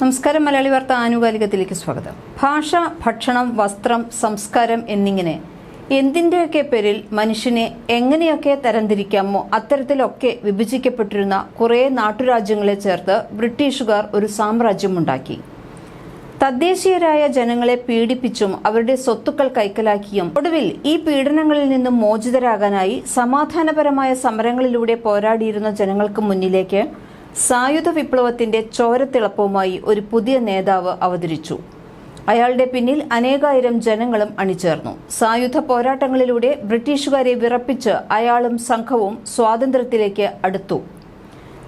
നമസ്കാരം മലയാളി വാർത്ത ആനുകാലികത്തിലേക്ക് സ്വാഗതം. ഭാഷ ഭക്ഷണം വസ്ത്രം സംസ്കാരം എന്നിങ്ങനെ എന്തിന്റെയൊക്കെ പേരിൽ മനുഷ്യനെ എങ്ങനെയൊക്കെ തരംതിരിക്കാമോ അത്തരത്തിലൊക്കെ വിഭജിക്കപ്പെട്ടിരുന്ന കുറേ നാട്ടുരാജ്യങ്ങളെ ചേർത്ത് ബ്രിട്ടീഷുകാർ ഒരു സാമ്രാജ്യമുണ്ടാക്കി. തദ്ദേശീയരായ ജനങ്ങളെ പീഡിപ്പിച്ചും അവരുടെ സ്വത്തുക്കൾ കൈക്കലാക്കിയും ഒടുവിൽ ഈ പീഡനങ്ങളിൽ നിന്നും മോചിതരാകാനായി സമാധാനപരമായ സമരങ്ങളിലൂടെ പോരാടിയിരുന്ന ജനങ്ങൾക്ക് മുന്നിലേക്ക് സായുധ വിപ്ലവത്തിന്റെ ചോരത്തിളപ്പവുമായി ഒരു പുതിയ നേതാവ് അവതരിച്ചു. അയാളുടെ പിന്നിൽ അനേകായിരം ജനങ്ങളും അണിചേർന്നു. സായുധ പോരാട്ടങ്ങളിലൂടെ ബ്രിട്ടീഷുകാരെ വിറപ്പിച്ച് അയാളും സംഘവും സ്വാതന്ത്ര്യത്തിലേക്ക് അടുത്തു.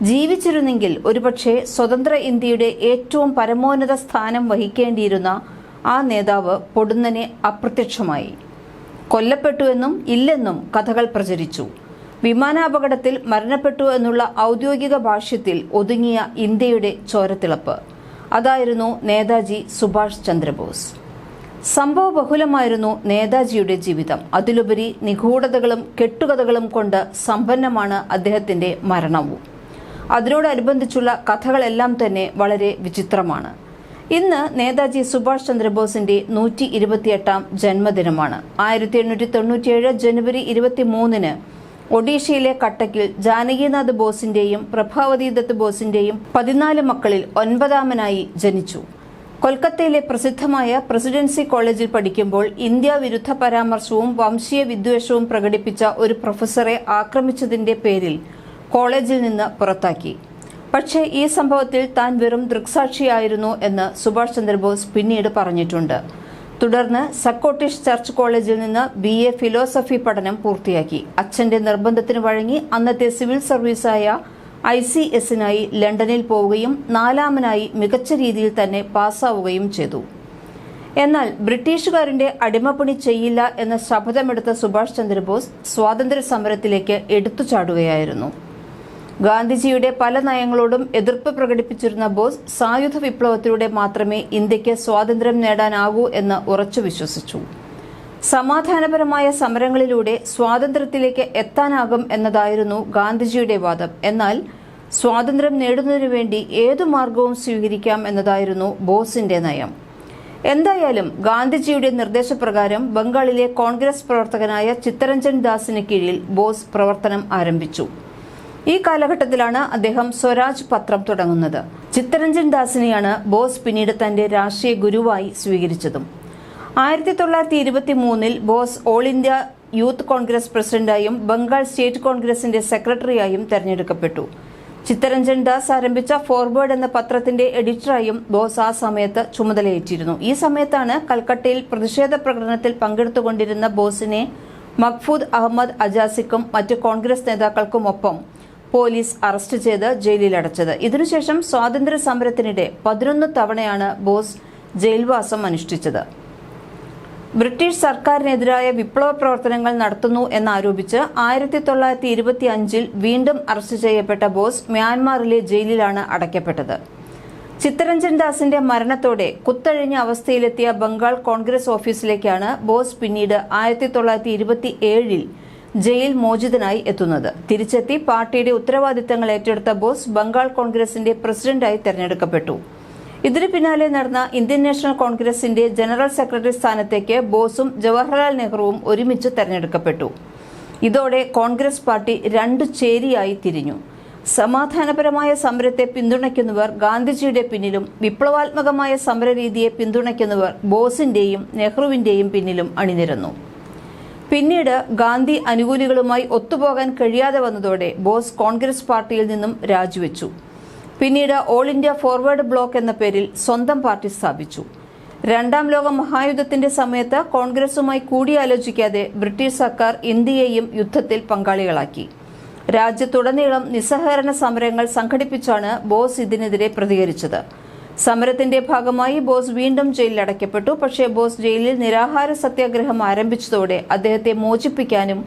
ജീവിച്ചിരുന്നെങ്കിൽ ഒരുപക്ഷെ സ്വതന്ത്ര ഇന്ത്യയുടെ ഏറ്റവും പരമോന്നത സ്ഥാനം വഹിക്കേണ്ടിയിരുന്ന ആ നേതാവ് പൊടുന്നനെ അപ്രത്യക്ഷമായി. കൊല്ലപ്പെട്ടുവെന്നും ഇല്ലെന്നും കഥകൾ പ്രചരിച്ചു. വിമാനാപകടത്തിൽ മരണപ്പെട്ടു എന്നുള്ള ഔദ്യോഗിക ഭാഷ്യത്തിൽ ഒതുങ്ങിയ ഇന്ത്യയുടെ ചോരത്തിളപ്പ്. അതായിരുന്നു നേതാജി സുഭാഷ് ചന്ദ്രബോസ്. സംഭവ ബഹുലമായിരുന്നു നേതാജിയുടെ ജീവിതം. അതിലുപരി നിഗൂഢതകളും കെട്ടുകഥകളും കൊണ്ട് സമ്പന്നമാണ് അദ്ദേഹത്തിന്റെ മരണവും. അതിനോടനുബന്ധിച്ചുള്ള കഥകളെല്ലാം തന്നെ വളരെ വിചിത്രമാണ്. ഇന്ന് നേതാജി സുഭാഷ് ചന്ദ്രബോസിന്റെ നൂറ്റി ഇരുപത്തിയെട്ടാം ജന്മദിനമാണ്. ആയിരത്തി എണ്ണൂറ്റി തൊണ്ണൂറ്റിയേഴ് ജനുവരി ഇരുപത്തി മൂന്നിന് ഒഡീഷയിലെ കട്ടക്കിൽ ജാനകിനാഥ് ബോസിന്റെയും പ്രഭാവതി ദത്ത് ബോസിന്റെയും പതിനാല് മക്കളിൽ ഒൻപതാമനായി ജനിച്ചു. കൊൽക്കത്തയിലെ പ്രസിദ്ധമായ പ്രസിഡൻസി കോളേജിൽ പഠിക്കുമ്പോൾ ഇന്ത്യ വിരുദ്ധ പരാമർശവും വംശീയ വിദ്വേഷവും പ്രകടിപ്പിച്ച ഒരു പ്രൊഫസറെ ആക്രമിച്ചതിന്റെ പേരിൽ കോളേജിൽ നിന്ന് പുറത്താക്കി. പക്ഷേ ഈ സംഭവത്തിൽ താൻ വെറും ദൃക്സാക്ഷിയായിരുന്നു എന്ന് സുഭാഷ് ചന്ദ്രബോസ് പിന്നീട് പറഞ്ഞിട്ടുണ്ട്. തുടർന്ന് സക്കോട്ടിഷ് ചർച്ച് കോളേജിൽ നിന്ന് ബി എ ഫിലോസഫി പഠനം പൂർത്തിയാക്കി. അച്ഛന്റെ നിർബന്ധത്തിന് വഴങ്ങി അന്നത്തെ സിവിൽ സർവീസായ ഐ സി എസിനായി ലണ്ടനിൽ പോവുകയും നാലാമനായി മികച്ച രീതിയിൽ തന്നെ പാസ്സാവുകയും ചെയ്തു. എന്നാൽ ബ്രിട്ടീഷുകാരന്റെ അടിമപ്പണി ചെയ്യില്ല എന്ന ശപഥമെടുത്ത സുഭാഷ് ചന്ദ്രബോസ് സ്വാതന്ത്ര്യ സമരത്തിലേക്ക് എടുത്തുചാടുകയായിരുന്നു. ഗാന്ധിജിയുടെ പല നയങ്ങളോടും എതിർപ്പ് പ്രകടിപ്പിച്ചിരുന്ന ബോസ് സായുധ വിപ്ലവത്തിലൂടെ മാത്രമേ ഇന്ത്യയ്ക്ക് സ്വാതന്ത്ര്യം നേടാനാകൂ എന്ന് ഉറച്ചു വിശ്വസിച്ചു. സമാധാനപരമായ സമരങ്ങളിലൂടെ സ്വാതന്ത്ര്യത്തിലേക്ക് എത്താനാകും എന്നതായിരുന്നു ഗാന്ധിജിയുടെ വാദം. എന്നാൽ സ്വാതന്ത്ര്യം നേടുന്നതിനു വേണ്ടി ഏതു മാർഗവും സ്വീകരിക്കാം എന്നതായിരുന്നു ബോസിന്റെ നയം. എന്തായാലും ഗാന്ധിജിയുടെ നിർദ്ദേശപ്രകാരം ബംഗാളിലെ കോൺഗ്രസ് പ്രവർത്തകനായ ചിത്തരഞ്ജൻ ദാസിന് കീഴിൽ ബോസ് പ്രവർത്തനം ആരംഭിച്ചു. ഈ കാലഘട്ടത്തിലാണ് അദ്ദേഹം സ്വരാജ് പത്രം തുടങ്ങുന്നത്. ചിത്തരഞ്ജൻ ദാസിനെയാണ് ബോസ് പിന്നീട് തന്റെ രാഷ്ട്രീയ ഗുരുവായി സ്വീകരിച്ചതും. ആയിരത്തി തൊള്ളായിരത്തി ഇരുപത്തി മൂന്നിൽ Bose all India youth Congress പ്രസിഡന്റായും Bengal state കോൺഗ്രസിന്റെ സെക്രട്ടറിയായും തെരഞ്ഞെടുക്കപ്പെട്ടു. ചിത്തരഞ്ജൻ ദാസ് ആരംഭിച്ച ഫോർവേഡ് എന്ന പത്രത്തിന്റെ എഡിറ്ററായും ബോസ് ആ സമയത്ത് ചുമതലയേറ്റിരുന്നു. ഈ സമയത്താണ് കൽക്കട്ടയിൽ പ്രതിഷേധ പ്രകടനത്തിൽ പങ്കെടുത്തുകൊണ്ടിരുന്ന ബോസിനെ മഖ്ഫൂദ് അഹമ്മദ് അജാസിക്കും മറ്റ് കോൺഗ്രസ് നേതാക്കൾക്കുമൊപ്പം പോലീസ് അറസ്റ്റ് ചെയ്ത് ജയിലിലടച്ചത്. ഇതിനുശേഷം സ്വാതന്ത്ര്യ സമരത്തിനിടെ പതിനൊന്ന് തവണയാണ് ബോസ് ജയിൽവാസം അനുഷ്ഠിച്ചത്. ബ്രിട്ടീഷ് സർക്കാരിനെതിരായ വിപ്ലവ പ്രവർത്തനങ്ങൾ നടത്തുന്നു എന്നാരോപിച്ച് ആയിരത്തി തൊള്ളായിരത്തി ഇരുപത്തി അഞ്ചിൽ വീണ്ടും അറസ്റ്റ് ചെയ്യപ്പെട്ട ബോസ് മ്യാൻമാറിലെ ജയിലിലാണ് അടയ്ക്കപ്പെട്ടത്. ചിത്തരഞ്ജൻ ദാസിന്റെ മരണത്തോടെ കുത്തഴിഞ്ഞ അവസ്ഥയിലെത്തിയ ബംഗാൾ കോൺഗ്രസ് ഓഫീസിലേക്കാണ് ബോസ് പിന്നീട് ആയിരത്തി തൊള്ളായിരത്തി ഇരുപത്തി ഏഴിൽ ജയിൽ മോചിതനായി എത്തുന്നത്. തിരിച്ചെത്തി പാർട്ടിയുടെ ഉത്തരവാദിത്തങ്ങൾ ഏറ്റെടുത്ത ബോസ് ബംഗാൾ കോൺഗ്രസിന്റെ പ്രസിഡന്റായി തെരഞ്ഞെടുക്കപ്പെട്ടു. ഇതിനു പിന്നാലെ നടന്ന ഇന്ത്യൻ നാഷണൽ കോൺഗ്രസിന്റെ ജനറൽ സെക്രട്ടറി സ്ഥാനത്തേക്ക് ബോസും ജവഹർലാൽ നെഹ്റുവും ഒരുമിച്ച് തെരഞ്ഞെടുക്കപ്പെട്ടു. ഇതോടെ കോൺഗ്രസ് പാർട്ടി രണ്ടു ചേരിയായി തിരിഞ്ഞു. സമാധാനപരമായ സമരത്തെ പിന്തുണയ്ക്കുന്നവർ ഗാന്ധിജിയുടെ പിന്നിലും വിപ്ലവാത്മകമായ സമരരീതിയെ പിന്തുണയ്ക്കുന്നവർ ബോസിന്റെയും നെഹ്റുവിന്റെയും പിന്നിലും അണിനിരന്നു. പിന്നീട് ഗാന്ധി അനുകൂലികളുമായി ഒത്തുപോകാൻ കഴിയാതെ വന്നതോടെ ബോസ് കോൺഗ്രസ് പാർട്ടിയിൽ നിന്നും രാജിവെച്ചു. പിന്നീട് ഓൾ ഇന്ത്യ ഫോർവേഡ് ബ്ലോക്ക് എന്ന പേരിൽ സ്വന്തം പാർട്ടി സ്ഥാപിച്ചു. രണ്ടാം ലോക മഹായുദ്ധത്തിന്റെ സമയത്ത് കോൺഗ്രസുമായി കൂടിയാലോചിക്കാതെ ബ്രിട്ടീഷ് സർക്കാർ ഇന്ത്യയെയും യുദ്ധത്തിൽ പങ്കാളികളാക്കി. രാജ്യത്തുടനീളം നിസ്സഹകരണ സമരങ്ങൾ സംഘടിപ്പിച്ചാണ് ബോസ് ഇതിനെതിരെ പ്രതികരിച്ചത്. സമരത്തിന്റെ ഭാഗമായി ബോസ് വീണ്ടും ജയിലിലടയ്ക്കപ്പെട്ടു പക്ഷേ ബോസ് ജയിലിൽ നിരാഹാര സത്യാഗ്രഹം ആരംഭിച്ചതോടെ അദ്ദേഹത്തെ മോചിപ്പിക്കാനും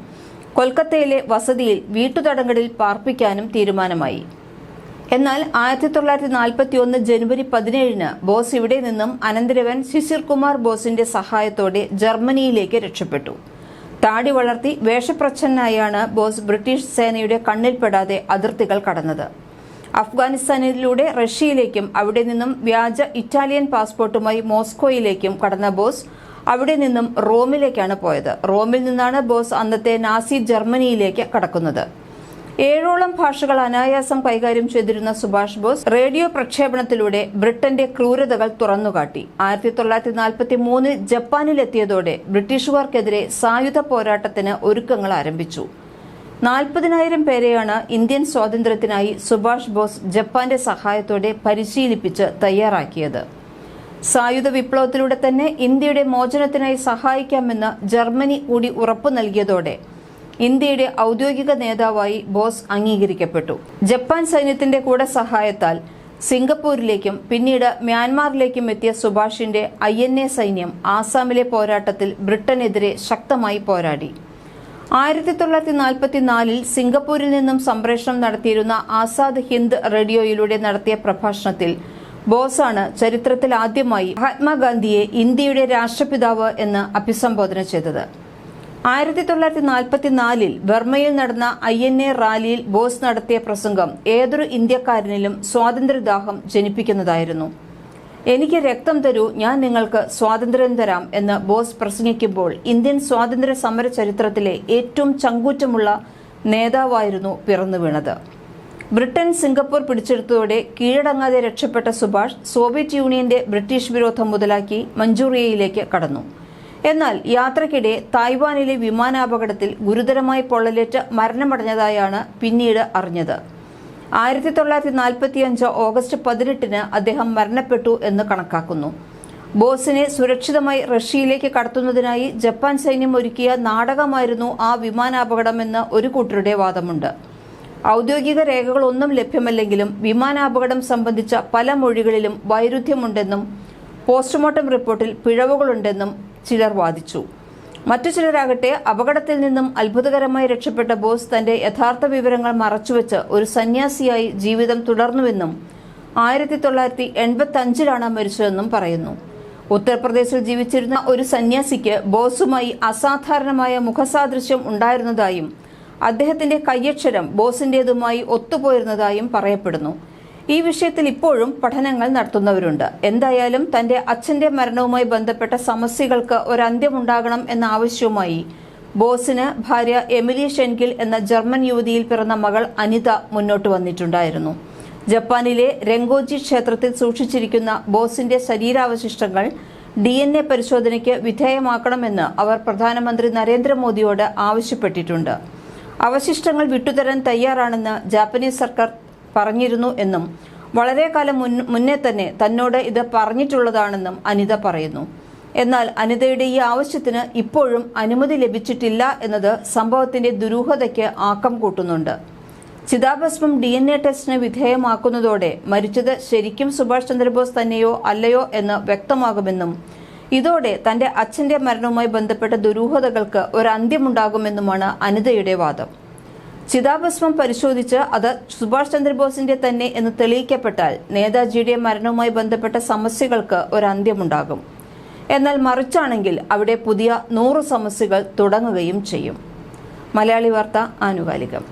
കൊൽക്കത്തയിലെ വസതിയിൽ വീട്ടുതടങ്കലിൽ പാർപ്പിക്കാനും തീരുമാനമായി. എന്നാൽ ആയിരത്തി തൊള്ളായിരത്തി നാൽപ്പത്തി ഒന്ന് ജനുവരി പതിനേഴിന് ബോസ് ഇവിടെ നിന്നും അനന്തരവൻ ശിശിർ കുമാർ ബോസിന്റെ സഹായത്തോടെ ജർമ്മനിയിലേക്ക് രക്ഷപ്പെട്ടു. താടി വളർത്തി വേഷപ്രച്ഛന്നായാണ് ബോസ് ബ്രിട്ടീഷ് സേനയുടെ കണ്ണിൽപ്പെടാതെ അതിർത്തികൾ കടന്നത്. അഫ്ഗാനിസ്ഥാനിലൂടെ റഷ്യയിലേക്കും അവിടെ നിന്നും വ്യാജ ഇറ്റാലിയൻ പാസ്പോർട്ടുമായി മോസ്കോയിലേക്കും കടന്ന ബോസ് അവിടെ നിന്നും റോമിലേക്കാണ് പോയത്. റോമിൽ നിന്നാണ് ബോസ് അന്നത്തെ നാസി ജർമ്മനിയിലേക്ക് കടക്കുന്നത്. ഏഴോളം ഭാഷകൾ അനായാസം കൈകാര്യം ചെയ്തിരുന്ന സുഭാഷ് ബോസ് റേഡിയോ പ്രക്ഷേപണത്തിലൂടെ ബ്രിട്ടന്റെ ക്രൂരതകൾ തുറന്നുകാട്ടി. ആയിരത്തി തൊള്ളായിരത്തി നാൽപ്പത്തി മൂന്നിൽ ജപ്പാനിലെത്തിയതോടെ ബ്രിട്ടീഷുകാർക്കെതിരെ സായുധ പോരാട്ടത്തിന് ഒരുക്കങ്ങൾ ആരംഭിച്ചു. നാൽപ്പതിനായിരം പേരെയാണ് ഇന്ത്യൻ സ്വാതന്ത്ര്യത്തിനായി സുഭാഷ് ബോസ് ജപ്പാന്റെ സഹായത്തോടെ പരിശീലിപ്പിച്ച് തയ്യാറാക്കിയത്. സായുധ വിപ്ലവത്തിലൂടെ തന്നെ ഇന്ത്യയുടെ മോചനത്തിനായി സഹായിക്കാമെന്ന് ജർമ്മനി കൂടി ഉറപ്പു നൽകിയതോടെ ഇന്ത്യയുടെ ഔദ്യോഗിക നേതാവായി ബോസ് അംഗീകരിക്കപ്പെട്ടു. ജപ്പാൻ സൈന്യത്തിന്റെ കൂടെ സഹായത്താൽ സിംഗപ്പൂരിലേക്കും പിന്നീട് മ്യാൻമാറിലേക്കും എത്തിയ സുഭാഷിന്റെ ഐ സൈന്യം ആസാമിലെ പോരാട്ടത്തിൽ ബ്രിട്ടനെതിരെ ശക്തമായി പോരാടി. ആയിരത്തി തൊള്ളായിരത്തി നാൽപ്പത്തിനാലിൽ സിംഗപ്പൂരിൽ നിന്നും സംപ്രേഷണം നടത്തിയിരുന്ന ആസാദ് ഹിന്ദ് റേഡിയോയിലൂടെ നടത്തിയ പ്രഭാഷണത്തിൽ ബോസാണ് ചരിത്രത്തിൽ ആദ്യമായി മഹാത്മാഗാന്ധിയെ ഇന്ത്യയുടെ രാഷ്ട്രപിതാവ് എന്ന് അഭിസംബോധന ചെയ്തത്. ആയിരത്തി തൊള്ളായിരത്തി നാൽപ്പത്തിനാലിൽ ബർമ്മയിൽ നടന്ന ഐ എൻ എ റാലിയിൽ ബോസ് നടത്തിയ പ്രസംഗം ഏതൊരു ഇന്ത്യക്കാരനിലും സ്വാതന്ത്ര്യദാഹം ജനിപ്പിക്കുന്നതായിരുന്നു. എനിക്ക് രക്തം തരൂ ഞാൻ നിങ്ങൾക്ക് സ്വാതന്ത്ര്യം തരാം എന്ന് ബോസ് പ്രസംഗിക്കുമ്പോൾ ഇന്ത്യൻ സ്വാതന്ത്ര്യ സമര ചരിത്രത്തിലെ ഏറ്റവും ചങ്കൂറ്റമുള്ള നേതാവായിരുന്നു പിറന്നു വീണത്. ബ്രിട്ടൻ സിംഗപ്പൂർ പിടിച്ചെടുത്തതോടെ കീഴടങ്ങാതെ രക്ഷപ്പെട്ട സുഭാഷ് സോവിയറ്റ് യൂണിയന്റെ ബ്രിട്ടീഷ് വിരോധം മുതലാക്കി മഞ്ചൂറിയയിലേക്ക് കടന്നു. എന്നാൽ യാത്രക്കിടെ തായ്വാനിലെ വിമാനാപകടത്തിൽ ഗുരുതരമായി പൊള്ളലേറ്റ് മരണമടഞ്ഞതായാണ് പിന്നീട് അറിഞ്ഞത്. ആയിരത്തി തൊള്ളായിരത്തി നാൽപ്പത്തിയഞ്ച് ഓഗസ്റ്റ് പതിനെട്ടിന് അദ്ദേഹം മരണപ്പെട്ടു എന്ന് കണക്കാക്കുന്നു. ബോസിനെ സുരക്ഷിതമായി റഷ്യയിലേക്ക് കടത്തുന്നതിനായി ജപ്പാൻ സൈന്യം ഒരുക്കിയ നാടകമായിരുന്നു ആ വിമാനാപകടമെന്ന് ഒരു കൂട്ടരുടെ വാദമുണ്ട്. ഔദ്യോഗിക രേഖകളൊന്നും ലഭ്യമല്ലെങ്കിലും വിമാനാപകടം സംബന്ധിച്ച പല മൊഴികളിലും വൈരുദ്ധ്യമുണ്ടെന്നും പോസ്റ്റ്മോർട്ടം റിപ്പോർട്ടിൽ പിഴവുകളുണ്ടെന്നും ചിലർ വാദിച്ചു. മറ്റു ചിലരാകട്ടെ അപകടത്തിൽ നിന്നും അത്ഭുതകരമായി രക്ഷപ്പെട്ട ബോസ് തന്റെ യഥാർത്ഥ വിവരങ്ങൾ മറച്ചുവെച്ച് ഒരു സന്യാസിയായി ജീവിതം തുടർന്നുവെന്നും ആയിരത്തി തൊള്ളായിരത്തി എൺപത്തി അഞ്ചിലാണ് മരിച്ചതെന്നും പറയുന്നു. ഉത്തർപ്രദേശിൽ ജീവിച്ചിരുന്ന ഒരു സന്യാസിക്ക് ബോസുമായി അസാധാരണമായ മുഖസാദൃശ്യം ഉണ്ടായിരുന്നതായും അദ്ദേഹത്തിന്റെ കയ്യക്ഷരം ബോസിന്റേതുമായി ഒത്തുപോയിരുന്നതായും പറയപ്പെടുന്നു. ഈ വിഷയത്തിൽ ഇപ്പോഴും പഠനങ്ങൾ നടത്തുന്നവരുണ്ട്. എന്തായാലും തന്റെ അച്ഛന്റെ മരണവുമായി ബന്ധപ്പെട്ട സമസ്യകൾക്ക് ഒരന്ത്യമുണ്ടാകണം എന്ന ആവശ്യവുമായി ബോസിന് ഭാര്യ എമിലി ഷെൻഗിൽ എന്ന ജർമ്മൻ യുവതിയിൽ പിറന്ന മകൾ അനിത മുന്നോട്ട് വന്നിട്ടുണ്ടായിരുന്നു. ജപ്പാനിലെ രംഗോജി ക്ഷേത്രത്തിൽ സൂക്ഷിച്ചിരിക്കുന്ന ബോസിന്റെ ശരീരാവശിഷ്ടങ്ങൾ ഡി എൻ എ പരിശോധനയ്ക്ക് വിധേയമാക്കണമെന്ന് അവർ പ്രധാനമന്ത്രി നരേന്ദ്രമോദിയോട് ആവശ്യപ്പെട്ടിട്ടുണ്ട്. അവശിഷ്ടങ്ങൾ വിട്ടുതരാൻ തയ്യാറാണെന്ന് ജാപ്പനീസ് സർക്കാർ പറഞ്ഞിരുന്നു എന്നും വളരെ കാലം മുൻ- മുന്നേ തന്നെ തന്നോട് ഇത് പറഞ്ഞിട്ടുള്ളതാണെന്നും അനിത പറയുന്നു. എന്നാൽ അനിതയുടെ ഈ ആവശ്യത്തിന് ഇപ്പോഴും അനുമതി ലഭിച്ചിട്ടില്ല എന്നത് സംഭവത്തിന്റെ ദുരൂഹതയ്ക്ക് ആക്കം കൂട്ടുന്നുണ്ട്. ചിതാഭസ്മം ഡി എൻ എ ടെസ്റ്റിന് വിധേയമാക്കുന്നതോടെ മരിച്ചത് ശരിക്കും സുഭാഷ് ചന്ദ്രബോസ് തന്നെയോ അല്ലയോ എന്ന് വ്യക്തമാകുമെന്നും ഇതോടെ തന്റെ അച്ഛന്റെ മരണവുമായി ബന്ധപ്പെട്ട ദുരൂഹതകൾക്ക് ഒരു അനിതയുടെ വാദം. ചിതാഭസ്മം പരിശോധിച്ച് അത് സുഭാഷ് ചന്ദ്രബോസിന്റെ തന്നെ എന്ന് തെളിയിക്കപ്പെട്ടാൽ നേതാജിയുടെ മരണവുമായി ബന്ധപ്പെട്ട സമസ്യകൾക്ക് ഒരു അന്ത്യമുണ്ടാകും. എന്നാൽ മറിച്ചാണെങ്കിൽ അവിടെ പുതിയ നൂറ് സമസ്യകൾ തുടങ്ങുകയും ചെയ്യും. മലയാളി വാർത്ത ആനുകാലികം.